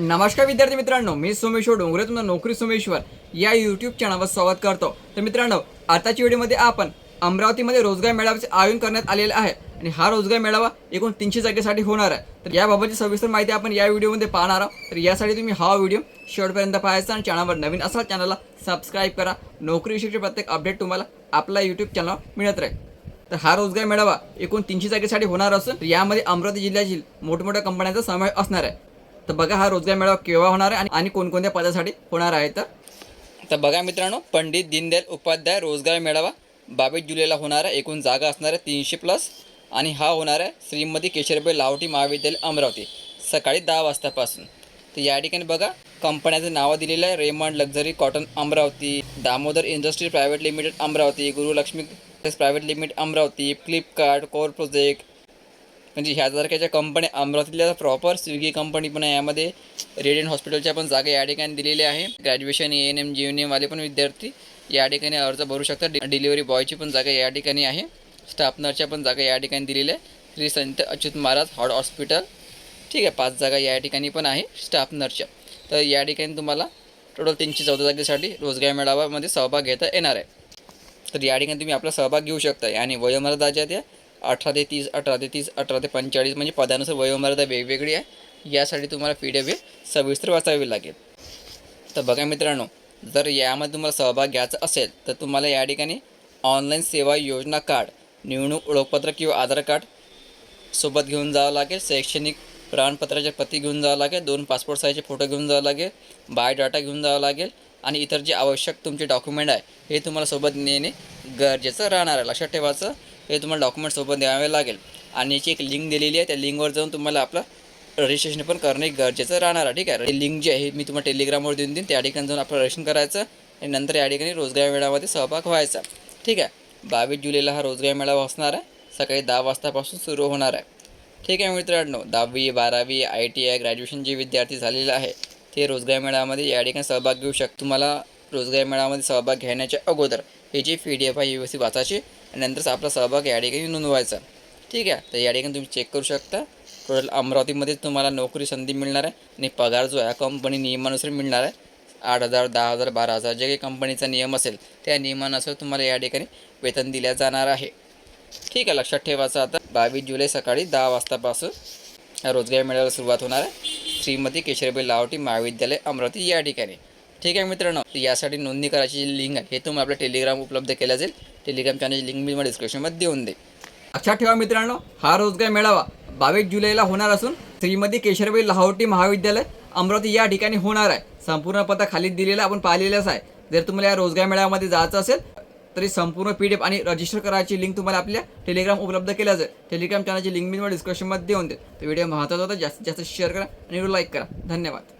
नमस्कार विद्यार्थी मित्रांनो मी सोमेश्वर डोंगरे तुमचं नोकरी सोमेश्वर या यूट्यूब चॅनलवर स्वागत करतो. तर मित्रांनो आताच्या व्हिडिओमध्ये आपण अमरावतीमध्ये रोजगार मेळाव्याचे आयोजन करण्यात आलेले आहे आणि हा रोजगार मेळावा एकूण तीनशे जागेसाठी होणार आहे. तर याबाबतची सविस्तर माहिती आपण या व्हिडिओमध्ये पाहणार आहोत. तर यासाठी तुम्ही हा व्हिडिओ शेवटपर्यंत पाहायचा आणि चॅनलवर नवीन असाल चॅनलला सबस्क्राईब करा. नोकरीविषयीचे प्रत्येक अपडेट तुम्हाला आपल्या यूट्यूब चॅनलवर मिळत राहील. तर हा रोजगार मेळावा एकूण तीनशे जागेसाठी होणार असून यामध्ये अमरावती जिल्ह्यातील मोठमोठ्या कंपन्यांचा समावेश असणार आहे. तर बघा हा रोजगार मेळावा केव्हा होणार आहे आणि- कोणकोणत्या पदासाठी होणार आहे तर? तर बघा मित्रांनो पंडित दीनदयाल उपाध्याय रोजगार मेळावा बावीस जुलैला होणार आहे. एकूण जागा असणार आहे तीनशे प्लस आणि हा होणार आहे श्रीमती केशरबाई लावटी महाविद्यालय अमरावती सकाळी दहा वाजतापासून. तर या ठिकाणी बघा कंपन्याचं नावं दिलेलं आहे Raymond luxury cotton Amravati Damodar industry private limited Amravati Gurulakshmi private limited Amravati Flipkart core project म्हणजे ह्या सारख्याच्या कंपन्या अमरावतीतल्या प्रॉपर स्विगी कंपनी पण आहे यामध्ये रेडियन हॉस्पिटलच्या पण जागा या ठिकाणी दिलेल्या आहे. Graduation A N M G N एमवाले पण विद्यार्थी या ठिकाणी अर्ज भरू शकतात. डि डिलिव्हरी बॉयची पण जागा या ठिकाणी आहे. स्टाफ नर्सच्या पण जागा या ठिकाणी दिलेल्या आहे. श्री संत अच्युत महाराज हॉट हॉस्पिटल. ठीक आहे पाच जागा या ठिकाणी पण आहे स्टाफ नर्सच्या तर या ठिकाणी तुम्हाला टोटल तीनशे चौदा जागेसाठी रोजगार मेळाव्यामध्ये सहभाग घेता येणार आहे. तर या ठिकाणी तुम्ही आपला सहभाग घेऊ शकता. आणि वयोमर्यादा ज्या त्या अठरा ते तीस अठरा ते तीस अठरा ते पंचेचाळीस म्हणजे पदानुसार वयोमर्यादा वेगवेगळी आहे. यासाठी तुम्हाला पी डी एफ सविस्तर वाचावी लागेल. तर बघा मित्रांनो जर यामध्ये तुम्हाला सहभाग घ्यायचा असेल तर तुम्हाला या ठिकाणी ऑनलाईन सेवा योजना कार्ड निवडणूक ओळखपत्र किंवा आधार कार्ड सोबत घेऊन जावं लागेल. शैक्षणिक प्रमाणपत्राच्या प्रती घेऊन जावं लागेल. दोन पासपोर्ट साईजचे फोटो घेऊन जावं लागेल. बायोडाटा घेऊन जावं लागेल. आणि इतर जे आवश्यक तुमचे डॉक्युमेंट आहे हे तुम्हाला सोबत नेणे गरजेचं राहणार आहे. लक्षात ठेवायचं हे तुम्हाला डॉक्युमेंट सोबत द्यावे लागेल. आणि याची एक लिंक दिलेली आहे. त्या लिंकवर जाऊन तुम्हाला आपलं रजिस्ट्रेशन पण करणे गरजेचं राहणार आहे. ठीक आहे? लिंक जी आहे मी तुम्हाला टेलिग्रामवर देऊन देईन. त्या ठिकाणी जाऊन आपलं रजिस्ट्रेशन करायचं आणि नंतर या ठिकाणी रोजगार मेळाव्यामध्ये सहभाग व्हायचा. ठीक आहे? बावीस जुलैला हा रोजगार मेळावा असणार आहे. सकाळी दहा वाजतापासून सुरू होणार आहे. ठीक आहे मित्रांनो? दहावी बारावी आय टी आय ग्रॅज्युएशन जे विद्यार्थी झालेले आहे ते रोजगार मेळाव्यामध्ये या ठिकाणी सहभाग घेऊ शकतो. तुम्हाला रोजगार मेळाव्यामध्ये सहभाग घेण्याच्या अगोदर हे जी पी डी एफ आहे व्यवस्थित वाचायची. नंतरच आपला सहभाग या ठिकाणी नोंदवायचा. ठीक आहे? तर या ठिकाणी तुम्ही चेक करू शकता. टोटल अमरावतीमध्ये तुम्हाला नोकरी संधी मिळणार आहे आणि पगार जो आहे कंपनी नियमानुसार मिळणार आहे. आठ हजार दहा हजार बारा हजार जे काही कंपनीचा नियम असेल त्या नियमानुसार तुम्हाला या ठिकाणी वेतन दिल्या जाणार आहे. ठीक आहे? लक्षात ठेवायचं आता. बावीस जुलै सकाळी दहा वाजतापासून रोजगार मेळाव्याला सुरुवात होणार आहे. श्रीमती केशरीबाई लावटी महाविद्यालय अमरावती या ठिकाणी. ठीक आहे मित्रांनो यासाठी नोंदणी करायची जी लिंक आहे हे तुम्ही आपल्या टेलिग्राम उपलब्ध केल्या जाईल टेलिग्राम चॅनलची लिंक मी तुम्हाला डिस्क्रिप्शनमध्ये देऊन दे लक्षात ठेवा मित्रांनो हा रोजगार मेळावा बावीस जुलैला होणार असून श्रीमती केशरबाई लाहोटी महाविद्यालय अमरावती या ठिकाणी होणार आहे. संपूर्ण पत्ता खाली दिलेला आपण पाहिलेलाच आहे. जर तुम्हाला या रोजगार मेळाव्यामध्ये जायचं असेल तरी संपूर्ण पी डी एफ आणि रजिस्टर करायची लिंक तुम्हाला आपल्या टेलिग्राम उपलब्ध केल्या जाईल टेलिग्राम चॅनलची लिंक मी तुम्हाला डिस्क्रिप्शनमध्ये देऊन दे तर व्हिडिओ महत्त्वाचा होता जास्तीत जास्त शेअर करा आणि लाईक करा. धन्यवाद.